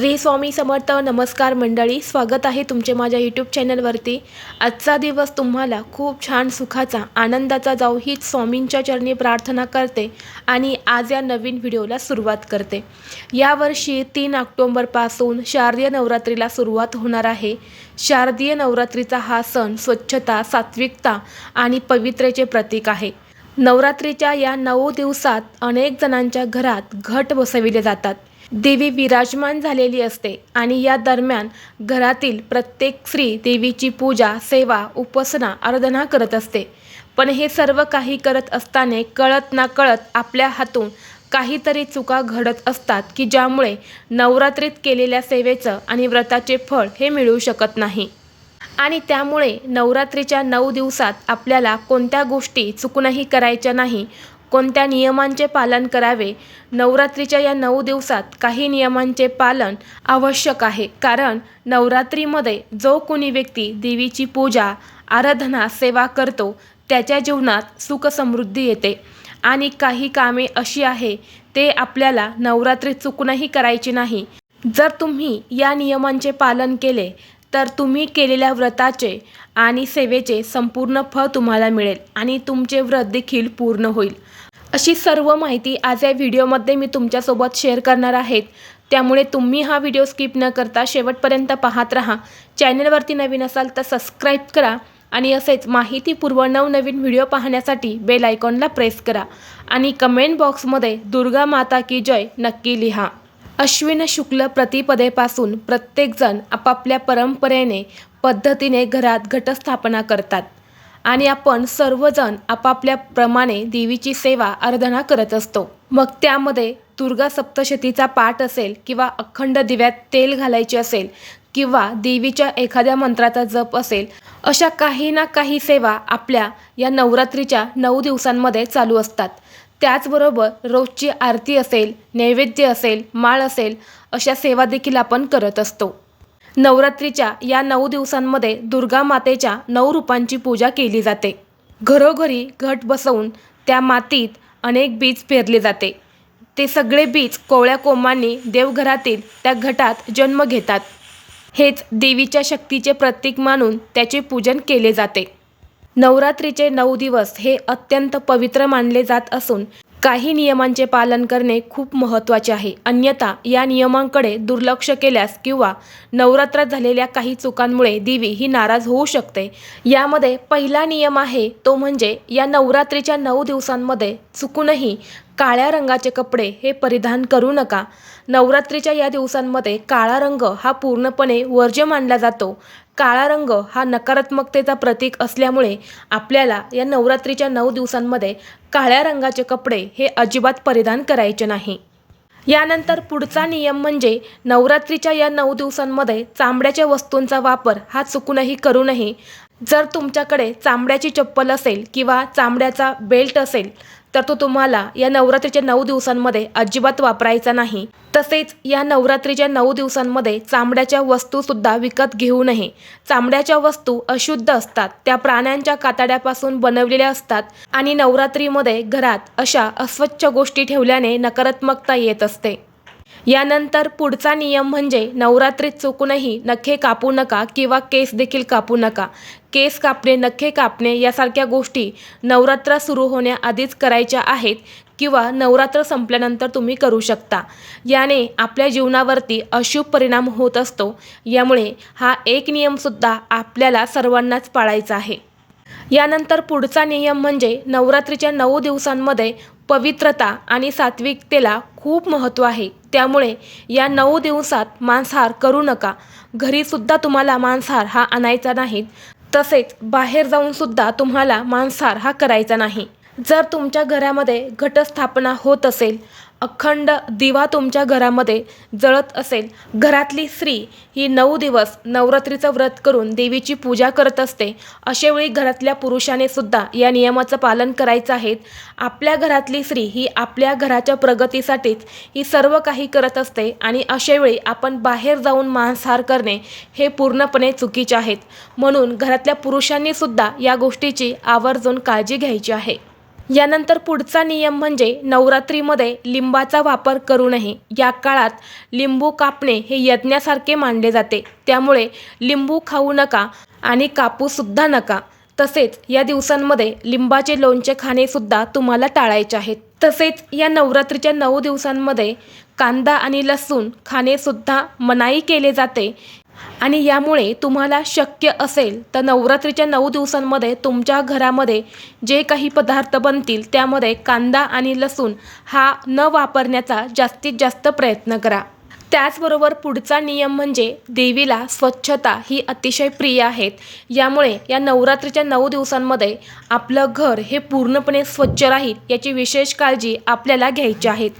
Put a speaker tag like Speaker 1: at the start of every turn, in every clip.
Speaker 1: श्री स्वामी समर्थ नमस्कार मंडळी स्वागत आहे तुमचे माझ्या यूट्यूब चॅनलवरती आजचा दिवस तुम्हाला खूप छान सुखाचा आनंदाचा जाऊ हीच स्वामींच्या चरणी प्रार्थना करते आणि आज या नवीन व्हिडिओला सुरुवात करते. यावर्षी तीन ऑक्टोंबरपासून शारदीय नवरात्रीला सुरुवात होणार आहे. शारदीय नवरात्रीचा हा सण स्वच्छता सात्विकता आणि पवित्रेचे प्रतीक आहे. नवरात्रीच्या या नऊ दिवसात अनेक जणांच्या घरात घट बसविले जातात. देवी विराजमान झालेली असते आणि या दरम्यान घरातील प्रत्येक स्त्री देवीची पूजा सेवा उपासना आराधना करत असते. पण हे सर्व काही करत असताना कळत ना कळत आपल्या हातून काहीतरी चुका घडत असतात की ज्यामुळे नवरात्रीत केलेल्या सेवेचं आणि व्रताचे फळ हे मिळू शकत नाही. आणि त्यामुळे नवरात्रीच्या नऊ दिवसात आपल्याला कोणत्या गोष्टी चुकूनही करायच्या नाही कोणत्या नियमांचे पालन करावे नवरात्रीच्या या नऊ दिवसात काही नियमांचे पालन आवश्यक आहे. कारण नवरात्रीमध्ये जो कोणी व्यक्ती देवीची पूजा आराधना सेवा करतो त्याच्या जीवनात सुख समृद्धी येते. आणि काही कामे अशी आहे ते आपल्याला नवरात्रीत चुकूनही करायची नाही. जर तुम्ही या नियमांचे पालन केले तर तुम्ही केलेल्या व्रताचे आणि सेवेचे संपूर्ण फळ तुम्हाला मिळेल आणि तुमचे व्रत देखील पूर्ण होईल. अशी सर्व माहिती आज या व्हिडिओमध्ये मी तुमच्यासोबत शेअर करणार आहेत. त्यामुळे तुम्ही हा व्हिडिओ स्किप न करता शेवटपर्यंत पाहत राहा. चॅनलवरती नवीन असाल तर सबस्क्राईब करा आणि असेच माहितीपूर्व नवनवीन व्हिडिओ पाहण्यासाठी बेल आयकॉनला प्रेस करा. आणि कमेंट बॉक्समध्ये दुर्गा माता की जय नक्की लिहा. अश्विन शुक्ल प्रतिपदेपासून प्रत्येकजण आपापल्या परंपरेने पद्धतीने घरात घटस्थापना करतात. आणि आपण सर्वजण आपापल्या प्रमाणे देवीची सेवा आराधना करत असतो. मग त्यामध्ये दुर्गा सप्तशतीचा पाठ असेल किंवा अखंड दिव्यात तेल घालायचे असेल किंवा देवीच्या एखाद्या मंत्राचा जप असेल अशा काही ना काही सेवा आपल्या या नवरात्रीच्या नऊ दिवसांमध्ये चालू असतात. त्याचबरोबर रोजची आरती असेल नैवेद्य असेल माळ असेल अशा सेवा देखील आपण करत असतो. नवरात्रीच्या या नऊ दिवसांमध्ये दुर्गा मातेच्या नऊ रूपांची पूजा केली जाते. घरोघरी घट बसवून त्या मातीत अनेक बीज पेरले जाते. ते सगळे बीज कोवळ्या कोमांनी देवघरातील त्या घटात जन्म घेतात. हेच देवीच्या शक्तीचे प्रतीक मानून त्याचे पूजन केले जाते. नवरात्रीचे नऊ दिवस हे अत्यंत पवित्र मानले जात असून काही नियमांचे पालन करणे खूप महत्त्वाचे आहे. अन्यथा या नियमांकडे दुर्लक्ष केल्यास किंवा नवरात्रात झालेल्या काही चुकांमुळे देवी ही नाराज होऊ शकते. यामध्ये पहिला नियम आहे तो म्हणजे या नवरात्रीच्या नऊ दिवसांमध्ये चुकूनही काळ्या रंगाचे कपडे हे परिधान करू नका. नवरात्रीच्या या दिवसांमध्ये काळा रंग हा पूर्णपणे वर्ज्य मानला जातो. काळा रंग हा नकारात्मकतेचा प्रतीक असल्यामुळे आपल्याला या नवरात्रीच्या नऊ दिवसांमध्ये काळ्या रंगाचे कपडे हे अजिबात परिधान करायचे नाही. यानंतर पुढचा नियम म्हणजे नवरात्रीच्या या नऊ दिवसांमध्ये चांबड्याच्या वस्तूंचा वापर हा चुकूनही करू नये. जर तुमच्याकडे चांबड्याची चप्पल असेल किंवा चांबड्याचा बेल्ट असेल तर तो तुम्हाला या नवरात्रीच्या नऊ दिवसांमध्ये अजिबात वापरायचा नाही. तसेच या नवरात्रीच्या नऊ दिवसांमध्ये चामड्याच्या वस्तूसुद्धा विकत घेऊ नये. चामड्याच्या वस्तू अशुद्ध असतात त्या प्राण्यांच्या कातड्यापासून बनवलेल्या असतात आणि नवरात्रीमध्ये घरात अशा अस्वच्छ गोष्टी ठेवल्याने नकारात्मकता येत असते. यानंतर पुढचा नियम म्हणजे नवरात्रीत चुकूनही नखे कापू नका किंवा केस देखील कापू नका. केस कापणे नखे कापणे यासारख्या गोष्टी नवरात्र सुरू होण्याआधीच करायच्या आहेत किंवा नवरात्र संपल्यानंतर तुम्ही करू शकता. याने आपल्या जीवनावरती अशुभ परिणाम होत असतो. यामुळे हा एक नियमसुद्धा आपल्याला सर्वांनाच पाळायचा आहे. यानंतर पुढचा नियम म्हणजे नवरात्रीच्या नऊ दिवसांमध्ये पवित्रता आणि सात्विकतेला खूप महत्त्व आहे. त्यामुळे या नऊ दिवसात मांसाहार करू नका. घरीसुद्धा तुम्हाला मांसाहार हा आणायचा नाही. तसेच बाहेर जाऊनसुद्धा तुम्हाला मांसाहार हा करायचा नाही. जर तुमच्या घरामध्ये घटस्थापना होत असेल अखंड दिवा तुमच्या घरामध्ये जळत असेल. घरातली स्त्री ही नऊ दिवस नवरात्रीचं व्रत करून देवीची पूजा करत असते. अशावेळी घरातल्या पुरुषाने सुद्धा या नियमाचं पालन करायचं आहे. आपल्या घरातली स्त्री ही आपल्या घराच्या प्रगतीसाठीच ही सर्व काही करत असते आणि अशावेळी आपण बाहेर जाऊन मांसाहार करणे हे पूर्णपणे चुकीचे आहेत म्हणून घरातल्या पुरुषांनीसुद्धा या गोष्टीची आवर्जून काळजी घ्यायची आहे. यानंतर पुढचा नियम म्हणजे नवरात्रीमध्ये लिंबाचा वापर करू नये या काळात लिंबू कापणे हे यज्ञासारखे मानले जाते. त्यामुळे लिंबू खाऊ नका आणि कापूसुद्धा नका. तसेच या दिवसांमध्ये लिंबाचे लोणचे खाणेसुद्धा तुम्हाला टाळायचे आहेत. तसेच या नवरात्रीच्या नऊ दिवसांमध्ये कांदा आणि लसूण खाणेसुद्धा मनाई केले जाते. आणि यामुळे तुम्हाला शक्य असेल तर नवरात्रीच्या नऊ दिवसांमध्ये तुमच्या घरामध्ये जे काही पदार्थ बनतील त्यामध्ये कांदा आणि लसूण हा न वापरण्याचा जास्तीत जास्त प्रयत्न करा. त्याचबरोबर पुढचा नियम म्हणजे देवीला स्वच्छता ही अतिशय प्रिय आहेत. यामुळे या नवरात्रीच्या नऊ दिवसांमध्ये आपलं घर हे पूर्णपणे स्वच्छ राहील याची विशेष काळजी आपल्याला घ्यायची आहेत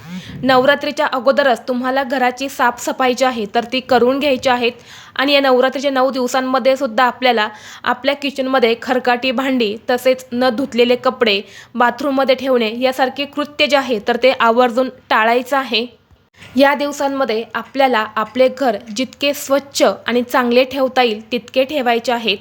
Speaker 1: नवरात्रीच्या अगोदरच तुम्हाला घराची साफसफाई जी आहे तर ती करून घ्यायची आहेत. आणि या नवरात्रीच्या नऊ दिवसांमध्ये सुद्धा आपल्याला आपल्या किचनमध्ये खरकाटी भांडी तसेच न धुतलेले कपडे बाथरूममध्ये ठेवणे यासारखे कृत्य जे आहे तर ते आवर्जून टाळायचं आहे. या दिवसांमध्ये आपल्याला आपले घर जितके स्वच्छ आणि चांगले ठेवता येईल तितके ठेवायचे आहेत.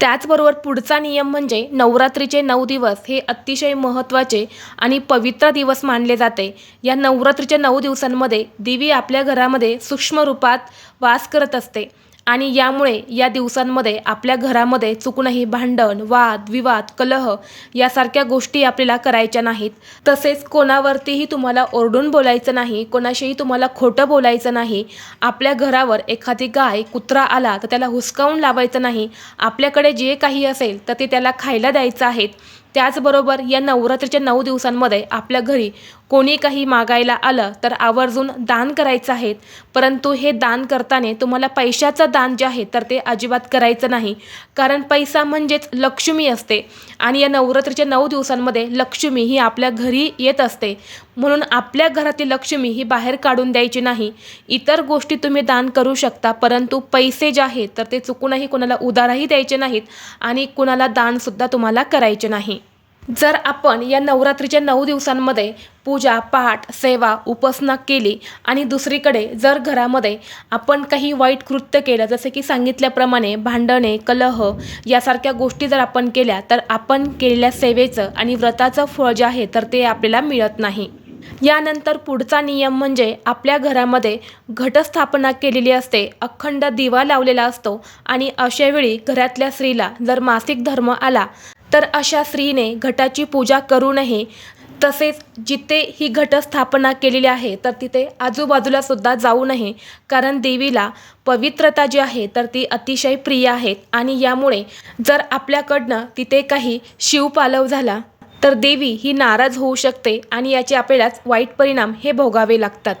Speaker 1: त्याचबरोबर पुढचा नियम म्हणजे नवरात्रीचे नऊ दिवस हे अतिशय महत्त्वाचे आणि पवित्र दिवस मानले जाते. या नवरात्रीच्या नऊ दिवसांमध्ये देवी आपल्या घरामध्ये सूक्ष्म रूपात वास करत असते. आणि यामुळे या दिवसांमध्ये आपल्या घरामध्ये चुकूनही भांडण वाद विवाद कलह यासारख्या गोष्टी आपल्याला करायच्या नाहीत. तसेच कोणावरतीही तुम्हाला ओरडून बोलायचं नाही कोणाशीही तुम्हाला खोटं बोलायचं नाही आपल्या घरावर एखादी गाय कुत्रा आला तर त्याला हुसकावून लावायचं नाही आपल्याकडे जे काही असेल तर ते त्याला खायला द्यायचं आहेत त्याचबरोबर या नवरात्रीच्या नऊ दिवसांमध्ये आपल्या घरी कोणी काही मागायला आलं तर आवर्जून दान करायचं आहे. परंतु हे दान करताना तुम्हाला पैशाचं दान जे आहे तर ते अजिबात करायचं नाही. कारण पैसा म्हणजेच लक्ष्मी असते. आणि या नवरात्रीच्या नऊ दिवसांमध्ये लक्ष्मी ही आपल्या घरी येत असते. म्हणून आपल्या घरातील लक्ष्मी ही बाहेर काढून द्यायची नाही. इतर गोष्टी तुम्ही दान करू शकता परंतु पैसे जे आहेत तर ते चुकूनही कोणाला उदारही द्यायचे नाहीत आणि कुणाला दानसुद्धा तुम्हाला करायचे नाही. जर आपण या नवरात्रीच्या नऊ दिवसांमध्ये पूजा पाठ सेवा उपासना केली आणि दुसरीकडे जर घरामध्ये आपण काही वाईट कृत्य केलं जसे की सांगितल्याप्रमाणे भांडणे कलह यासारख्या गोष्टी जर आपण केल्या तर आपण केलेल्या सेवेचं आणि व्रताचं फळ जे आहे तर ते आपल्याला मिळत नाही. यानंतर पुढचा नियम म्हणजे आपल्या घरामध्ये घटस्थापना केलेली असते अखंड दिवा लावलेला असतो आणि अशावेळी घरातल्या स्त्रीला जर मासिक धर्म आला तर अशा स्त्रीने घटाची पूजा करू नये. तसेच जिथे ही घटस्थापना केलेली आहे तर तिथे आजूबाजूला सुद्धा जाऊ नये. कारण देवीला पवित्रता जी आहे तर ती अतिशय प्रिय आहेत आणि यामुळे जर आपल्याकडनं तिथे काही शिवपालव झाला तर देवी ही नाराज होऊ शकते आणि याचे आपल्यालाच वाईट परिणाम हे भोगावे लागतात.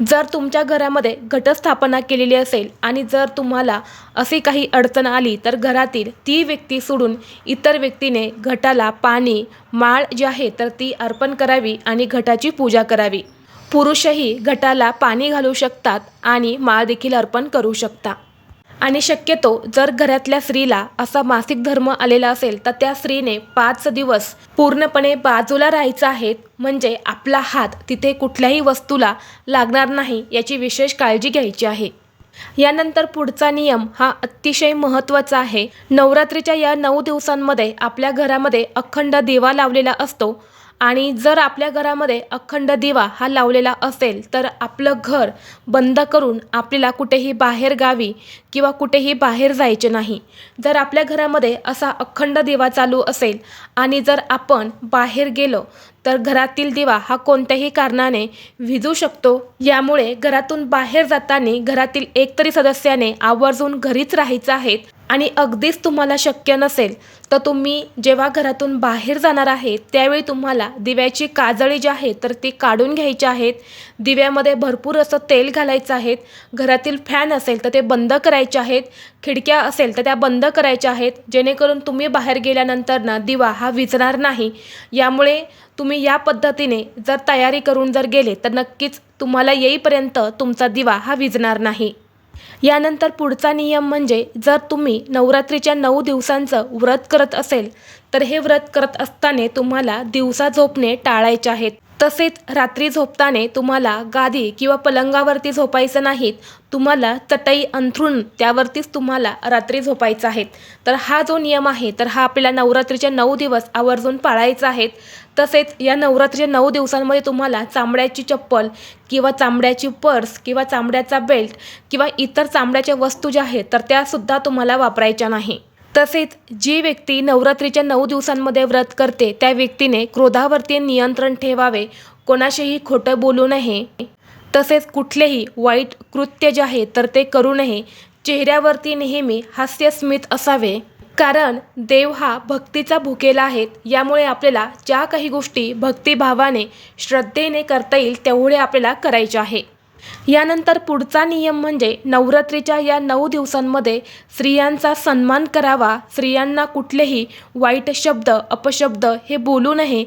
Speaker 1: जर तुमच्या घरामध्ये घटस्थापना केलेली असेल आणि जर तुम्हाला अशी काही अडचण आली तर घरातील ती व्यक्ती सोडून इतर व्यक्तीने घटाला पाणी माळ जी आहे तर ती अर्पण करावी आणि घटाची पूजा करावी. पुरुषही घटाला पाणी घालू शकतात आणि माळ देखील अर्पण करू शकता. आणि शक्यतो जर घरातल्या स्त्रीला असा मासिक धर्म आलेला असेल तर त्या स्त्रीने पाच दिवस पूर्णपणे बाजूला राहायचं आहे. म्हणजे आपला हात तिथे कुठल्याही वस्तूला लागणार नाही याची विशेष काळजी घ्यायची आहे. यानंतर पुढचा नियम हा अतिशय महत्त्वाचा आहे. नवरात्रीच्या या नऊ दिवसांमध्ये आपल्या घरामध्ये अखंड दिवा लावलेला असतो. आणि जर आपल्या घरामध्ये अखंड दिवा हा लावलेला असेल तर आपलं घर बंद करून आपल्याला कुठेही बाहेर गावी किंवा कुठेही बाहेर जायचे नाही. जर आपल्या घरामध्ये असा अखंड दिवा चालू असेल आणि जर आपण बाहेर गेलो तर घरातील दिवा हा कोणत्याही कारणाने विजू शकतो. यामुळे घरातून बाहेर जाताना घरातील एकतरी सदस्याने आवर्जून घरीच राहायचं आहेत आणि अगदीच तुम्हाला शक्य नसेल तर तुम्ही जेव्हा घरातून बाहेर जाणार आहे त्यावेळी तुम्हाला दिव्याची काजळी जी आहे तर ती काढून घ्यायची आहेत. दिव्यामध्ये भरपूर असं तेल घालायचं आहेत घरातील फॅन असेल तर ते बंद करायचे आहेत. खिडक्या असेल तर त्या बंद करायच्या आहेत. जेणेकरून तुम्ही बाहेर गेल्यानंतर ना दिवा हा विझणार नाही. यामुळे तुम्ही या पद्धतीने जर तयारी करून जर गेले तर नक्कीच तुम्हाला येईपर्यंत तुमचा दिवा हा विझणार नाही. यानंतर पुढचा नियम म्हणजे जर तुम्ही नवरात्रीच्या नऊ दिवसांचं व्रत करत असेल तर हे व्रत करत असताना तुम्हाला दिवसा झोपणे टाळायचे आहेत. तसेच रात्री झोपताना तुम्हाला गादी किंवा पलंगावरती झोपायचं नाहीत तुम्हाला चटई अंथरून त्यावरतीच तुम्हाला रात्री झोपायचं आहे तर हा जो नियम आहे तर हा आपल्याला नवरात्रीचे नऊ दिवस आवर्जून पाळायचा आहेत. तसेच या नवरात्रीच्या नऊ दिवसांमध्ये तुम्हाला चांबड्याची चप्पल किंवा चांबड्याची पर्स किंवा चांबड्याचा बेल्ट किंवा इतर चांबड्याच्या वस्तू ज्या आहेत तर त्यासुद्धा तुम्हाला वापरायच्या नाही. तसेच जी व्यक्ती नवरात्रीच्या नऊ दिवसांमध्ये व्रत करते त्या व्यक्तीने क्रोधावरती नियंत्रण ठेवावे कोणाशीही खोटं बोलू नये. तसेच कुठलेही वाईट कृत्य जे आहे तर ते करू नये. चेहऱ्यावरती नेहमी हास्यस्मित असावे. कारण देव हा भक्तीचा भुकेला आहेत यामुळे आपल्याला ज्या काही गोष्टी भक्तिभावाने श्रद्धेने करता येईल तेवढे आपल्याला करायचे आहे. यानंतर पुढचा नियम म्हणजे नवरात्रीच्या या नऊ दिवसांमध्ये स्त्रियांचा सन्मान करावा. स्त्रियांना कुठलेही वाईट शब्द अपशब्द हे बोलू नये.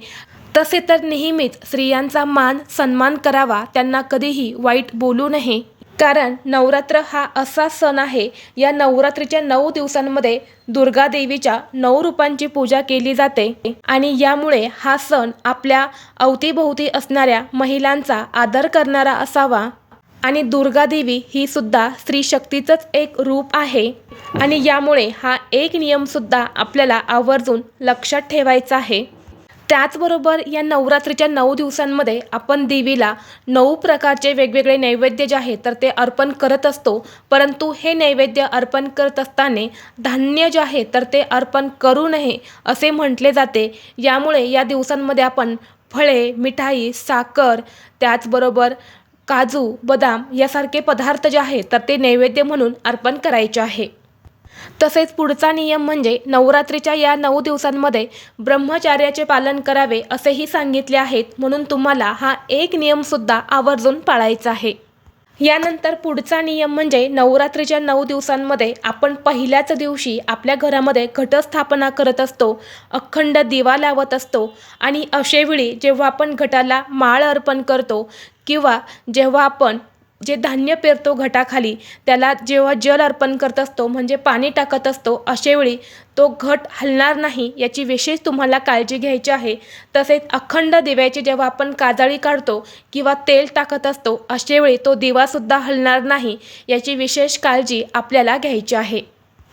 Speaker 1: तसे तर नेहमीच स्त्रियांचा मान सन्मान करावा. त्यांना कधीही वाईट बोलू नये. कारण नवरात्र हा असा सण आहे. या नवरात्रीच्या नऊ दिवसांमध्ये दुर्गा देवीच्या नऊ रूपांची पूजा केली जाते आणि यामुळे हा सण आपल्या अवतीभोवती असणाऱ्या महिलांचा आदर करणारा असावा. आणि दुर्गादेवी ही सुद्धा स्त्री शक्तीचंच एक रूप आहे. आणि यामुळे हा एक नियमसुद्धा आपल्याला आवर्जून लक्षात ठेवायचा आहे. त्याचबरोबर या नवरात्रीच्या नऊ दिवसांमध्ये आपण देवीला नऊ प्रकारचे वेगवेगळे नैवेद्य जे आहे तर ते अर्पण करत असतो. परंतु हे नैवेद्य अर्पण करत असताना धान्य जे आहे तर ते अर्पण करू नये असे म्हटले जाते. यामुळे या दिवसांमध्ये आपण फळे मिठाई साखर त्याचबरोबर काजू बदाम यासारखे पदार्थ जे आहेत तर ते नैवेद्य म्हणून अर्पण करायचे आहे. तसेच पुढचा नियम म्हणजे नवरात्रीच्या या नऊ दिवसांमध्ये ब्रह्मचार्याचे पालन करावे असेही सांगितले आहेत म्हणून तुम्हाला हा एक नियमसुद्धा आवर्जून पाळायचा आहे. यानंतर पुढचा नियम म्हणजे नवरात्रीच्या नऊ दिवसांमध्ये आपण पहिल्याच दिवशी आपल्या घरामध्ये घटस्थापना करत असतो अखंड दिवा लावत असतो आणि अशेवेळी जेव्हा आपण घटाला माळ अर्पण करतो किंवा जेव्हा आपण जे धान्य पेरतो घटाखाली त्याला जेव्हा जल अर्पण करत असतो म्हणजे पाणी टाकत असतो अशावेळी तो घट हलणार नाही याची विशेष तुम्हाला काळजी घ्यायची आहे. तसेच अखंड दिव्याची जेव्हा आपण काजळी काढतो किंवा तेल टाकत असतो अशावेळी तो दिवासुद्धा हलणार नाही याची विशेष काळजी आपल्याला घ्यायची आहे.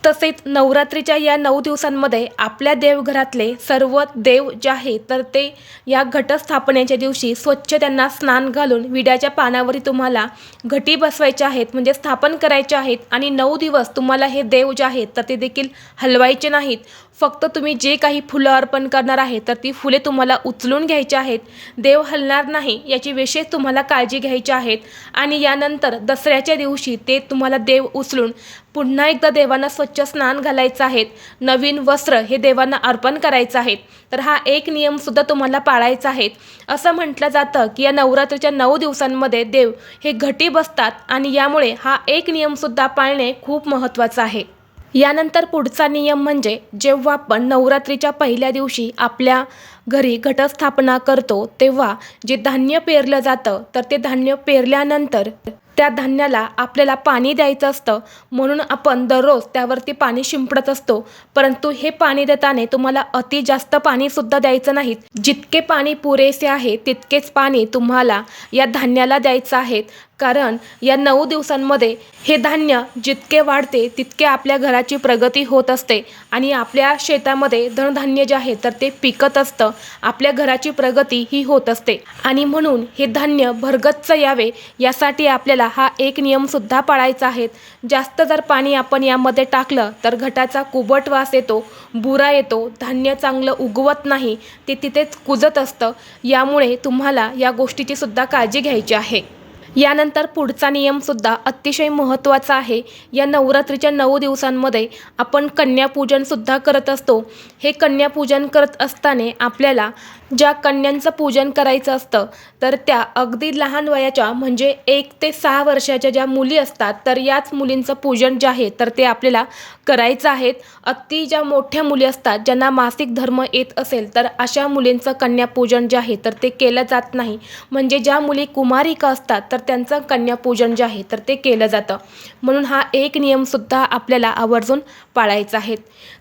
Speaker 1: तसेच नवरात्रीच्या या नऊ दिवसांमध्ये आपल्या देवघरातले सर्व देव जे आहे तर ते या घटस्थापनेच्या दिवशी स्वच्छ त्यांना स्नान घालून विड्याच्या पानावरही तुम्हाला घटी बसवायचे आहेत म्हणजे स्थापन करायचे आहेत आणि नऊ दिवस तुम्हाला हे देव जे आहेत तर ते देखील हलवायचे नाहीत. फक्त तुम्ही जे काही फुलं अर्पण करणार आहे तर ती फुले तुम्हाला उचलून घ्यायची आहेत. देव हलणार नाही याची विशेष तुम्हाला काळजी घ्यायची आहेत. आणि यानंतर दसऱ्याच्या दिवशी ते तुम्हाला देव उचलून पुन्हा एकदा देवांना स्वच्छ स्नान घालायचं आहेत. नवीन वस्त्र हे देवांना अर्पण करायचं आहेत. तर हा एक नियमसुद्धा तुम्हाला पाळायचा आहे. असं म्हटलं जातं की या नवरात्रीच्या नऊ दिवसांमध्ये देव हे घटी बसतात आणि यामुळे हा एक नियमसुद्धा पाळणे खूप महत्त्वाचं आहे. यानंतर पुढचा नियम म्हणजे जेव्हा आपण नवरात्रीच्या पहिल्या दिवशी आपल्या घरी घटस्थापना करतो तेव्हा जे धान्य पेरलं जातं तर ते धान्य पेरल्यानंतर त्या धान्याला आपल्याला पाणी द्यायचं असतं. म्हणून आपण दररोज त्यावरती पाणी शिंपडत असतो. परंतु हे पाणी देताना तुम्हाला अति जास्त पाणीसुद्धा द्यायचं नाही. जितके पाणी पुरेसे आहे तितकेच पाणी तुम्हाला या धान्याला द्यायचं आहे. कारण या नऊ दिवसांमध्ये हे धान्य जितके वाढते तितके आपल्या घराची प्रगती होत असते आणि आपल्या शेतामध्ये धनधान्य जे आहे तर ते पिकत असतं. आपल्या घराची प्रगती ही होत असते. आणि म्हणून हे धान्य भरगच्च यावे यासाठी आपल्याला हा एक नियमसुद्धा पाळायचा आहे. जास्त जर पाणी आपण यामध्ये टाकलं तर घटाचा कुबट वास येतो बुरा येतो धान्य चांगलं उगवत नाही ते तिथेच कुजत असतं. यामुळे तुम्हाला या गोष्टीची सुद्धा काळजी घ्यायची आहे. यानंतर पुढचा नियमसुद्धा अतिशय महत्त्वाचा आहे. या नवरात्रीच्या नऊ दिवसांमध्ये आपण कन्यापूजनसुद्धा करत असतो. हे कन्यापूजन करत असताना आपल्याला ज्या कन्यांचं पूजन करायचं असतं तर त्या अगदी लहान वयाच्या म्हणजे एक ते सहा वर्षाच्या ज्या मुली असतात तर याच मुलींचं पूजन जे आहे तर ते आपल्याला करायचं आहेत अगदी ज्या मोठ्या मुली असतात ज्यांना मासिक धर्म येत असेल तर अशा मुलींचं कन्यापूजन जे आहे तर ते केलं जात नाही. म्हणजे ज्या मुली कुमारिका असतात तर तर त्यांचं कन्यापूजन जे आहे तर ते केलं जातं. म्हणून हा एक नियमसुद्धा आपल्याला आवर्जून पाळायचा आहे.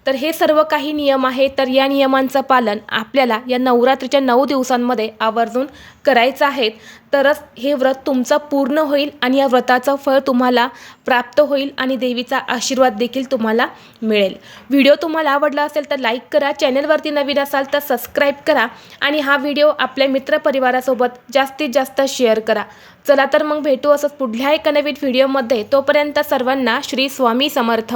Speaker 1: तर हे सर्व काही नियम आहे तर या नियमांचं पालन आपल्याला या नवरात्रीच्या नऊ दिवसांमध्ये आवर्जून करायचं आहे. तरच हे व्रत तुमचं पूर्ण होईल आणि या व्रताचं फळ तुम्हाला प्राप्त होईल आणि देवीचा आशीर्वाद देखील तुम्हाला मिळेल. व्हिडिओ तुम्हाला आवडला असेल तर लाईक करा चॅनलवरती नवीन असाल तर सबस्क्राईब करा आणि हा व्हिडिओ आपल्या मित्रपरिवारासोबत जास्तीत जास्त शेअर करा. चला तर मग भेटू असंच पुढल्या एका नवीन व्हिडिओमध्ये. तोपर्यंत सर्वांना श्री स्वामी समर्थ.